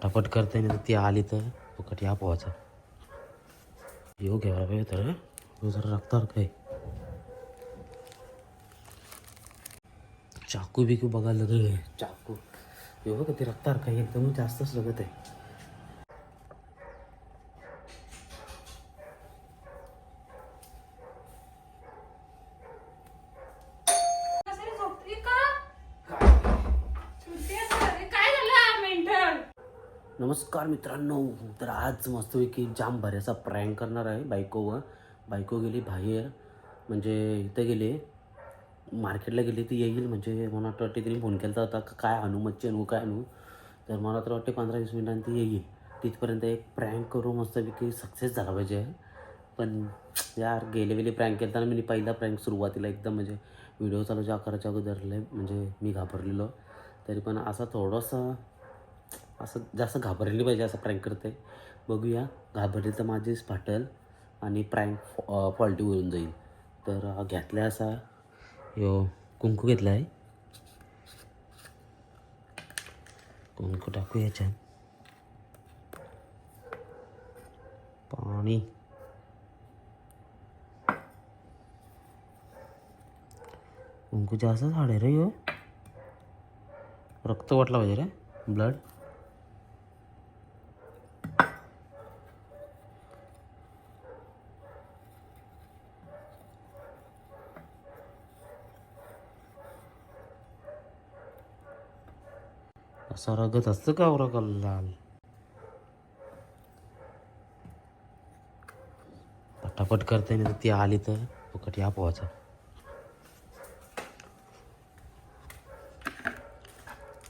पटापट करते नाही तर ती आली तर फुकट या पोहाचा. येऊ घ्यावा पाहिजे तर तू जरा रक्तावर काय चाकू बिकू बघायला तर चाकू. हे का ते रक्तावर काय एकदम जास्तच लगत आहे कसं झोपते का सुट्टी आहे सर. काय झालं मेंटल नमस्कार मित्रांनो तर आज मस्तपैकी जाम भऱ्याचा प्रँक करणार आहे बायकोवर. बायको गेली बाहेर म्हणजे इथं गेले मार्केटला गेली ती येईल म्हणजे मला वाटतं वाटते तिने फोन केला होता का काय आणू मच्छी आणू काय आणू. तर मला तर वाटते पंधरा वीस मिनिटांनी ती येईल. तिथपर्यंत एक प्रँक करू मस्तपैकी सक्सेस झाला पाहिजे. पण यार गेले वेळी प्रँक केलताना मी पहिला प्रँक सुरुवातीला एकदम म्हणजे व्हिडिओ चालू ज्या अकराच्या अगोदर लय म्हणजे मी घाबरलेलो. तरी पण असा थोडासा असं जास्त घाबरली पाहिजे असं प्रँक करते बघूया घाबरली तर माझीच फाटल आणि प्रँक फॉल्टी होऊन जाईल. तर घेतला असा. यो कुंकू घेतला आहे कुंकू टाकू याच्यात पाणी. कुंकू जास्त झाड आहे रे यो. रक्त वाटला पाहिजे रे. ब्लड असा रगत असतं का रगल लाल पटापट करते नाही तर ती आली तर फुकट या पोहाचा.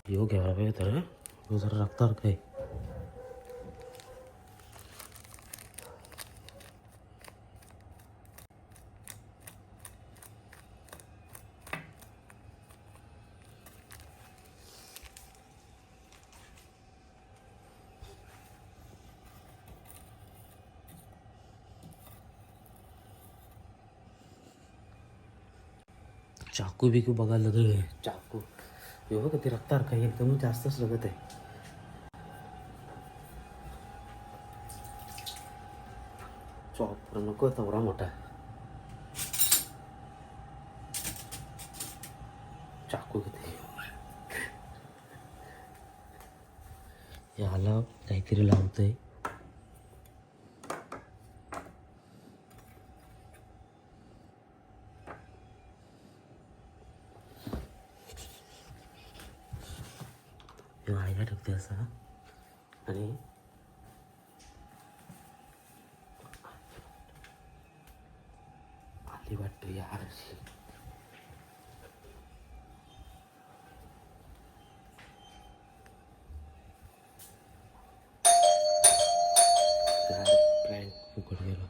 येऊ घ्यावा तर जरा रक्तावर काय चाकू बिकू बघायला तर चाकू. हे बघ ते रक्तावर काही एकदम जास्तच लगत आहे. चॉपर नको तेवढा मोठा. चाकू किती याला काहीतरी लावतंय. हे व्हायला ठेवते असा आणि आली वाटतं यार अशी प्रँक फुकट गेला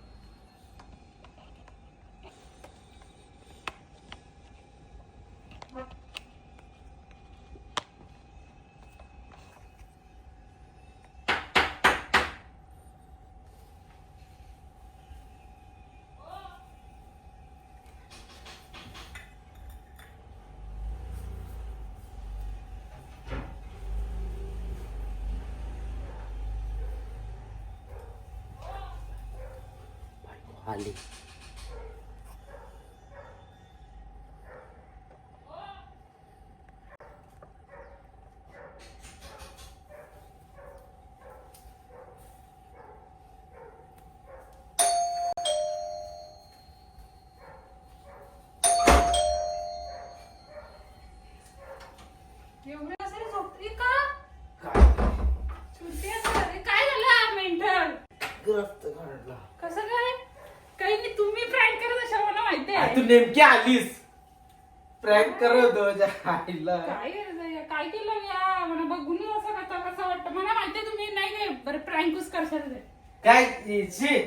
बायको आली एवढं कसं झोपते का सुट्टी आहे सर. काय झालं मेंटल रक्त काढला कसं काय काही नाही तुम्ही प्रँक करत असाल मला माहिती आ, आहे तू नेमकी आलीस. प्रँक करत होतो आईला काय केलं या? मला बघून असं कसं कसं वाटतं? मला माहिती तुम्ही. नाही काय बरं प्रँकच करशाल ते. काय? शी.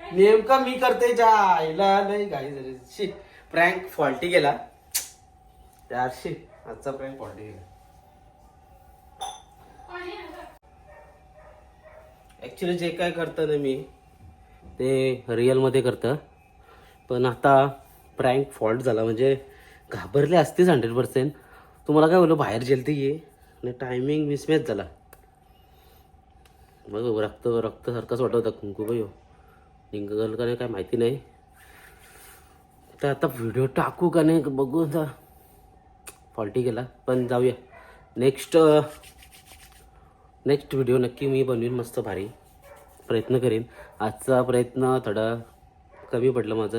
नेमका मी करते ज्या आईला नाही गाई झाली. शी. प्रँक फॉल्टी गेला यार शी. आजचा प्रँक फॉल्टी गेला? ॲक्च्युली जे काय करतं ना मी ते रिअलमध्ये करतं. पण आता प्रँक फॉल्ट झाला. म्हणजे घाबरले असतेच हंड्रेड पर्सेंट तुम्हाला काय बोललो बाहेर जेलते ये. आणि टायमिंग मिसमॅच झाला. बघ रक्त रक्तसारखंच वाटत होता. कुंकू बाई हो. निघल का नाही काय माहिती नाही. तर आता व्हिडिओ टाकू का नाही बघू आता. फॉल्टी गेला पण जाऊया. नेक्स्ट नेक्स्ट व्हिडिओ नक्की मी बनवीन मस्त भारी. प्रयत्न करीन. आजचा प्रयत्न थोडा कमी पडला माझं.